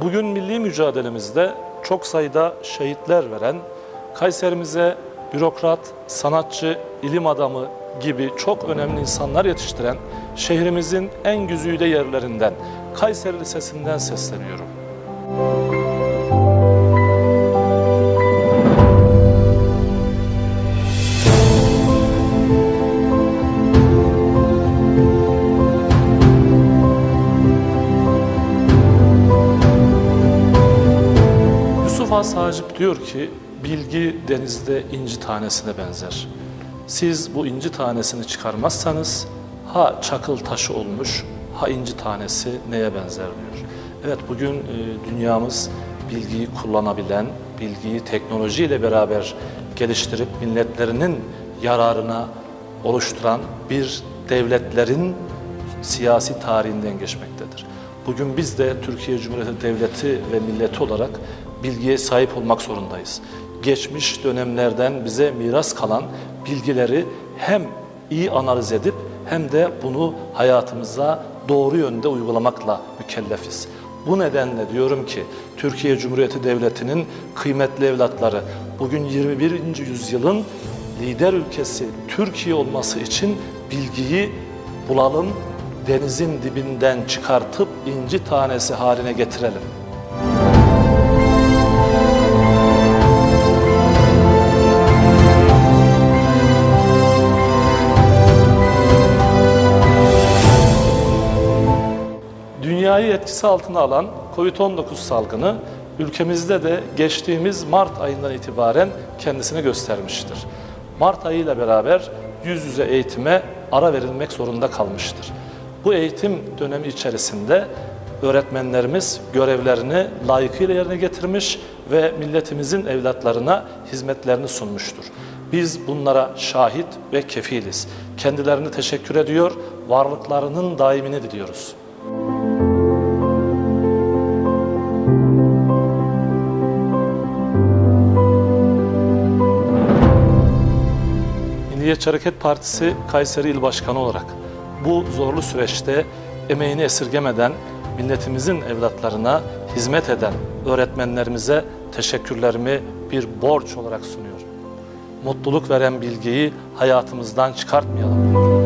Bugün milli mücadelemizde çok sayıda şehitler veren, Kayserimize bürokrat, sanatçı, ilim adamı gibi çok önemli insanlar yetiştiren şehrimizin en güzide yerlerinden Kayseri Lisesi'nden sesleniyorum. Yusuf Has Hacip diyor ki bilgi denizde inci tanesine benzer. Siz bu inci tanesini çıkarmazsanız ha çakıl taşı olmuş ha inci tanesi neye benzer diyor. Evet bugün e, dünyamız bilgiyi kullanabilen, bilgiyi teknolojiyle beraber geliştirip milletlerinin yararına oluşturan bir devletlerin siyasi tarihinden geçmektedir. Bugün biz de Türkiye Cumhuriyeti Devleti ve milleti olarak bilgiye sahip olmak zorundayız. Geçmiş dönemlerden bize miras kalan bilgileri hem iyi analiz edip hem de bunu hayatımıza doğru yönde uygulamakla mükellefiz. Bu nedenle diyorum ki Türkiye Cumhuriyeti Devleti'nin kıymetli evlatları bugün 21. yüzyılın lider ülkesi Türkiye olması için bilgiyi bulalım, denizin dibinden çıkartıp inci tanesi haline getirelim. Dünyayı etkisi altına alan COVID-19 salgını ülkemizde de geçtiğimiz Mart ayından itibaren kendisini göstermiştir. Mart ayı ile beraber yüz yüze eğitime ara verilmek zorunda kalmıştır. Bu eğitim dönemi içerisinde öğretmenlerimiz görevlerini layıkıyla yerine getirmiş ve milletimizin evlatlarına hizmetlerini sunmuştur. Biz bunlara şahit ve kefiliz. Kendilerini teşekkür ediyor, varlıklarının daimini diliyoruz. Milliyetçi Hareket Partisi Kayseri İl Başkanı olarak bu zorlu süreçte emeğini esirgemeden milletimizin evlatlarına hizmet eden öğretmenlerimize teşekkürlerimi bir borç olarak sunuyorum. Mutluluk veren bilgiyi hayatımızdan çıkartmayalım diyorum.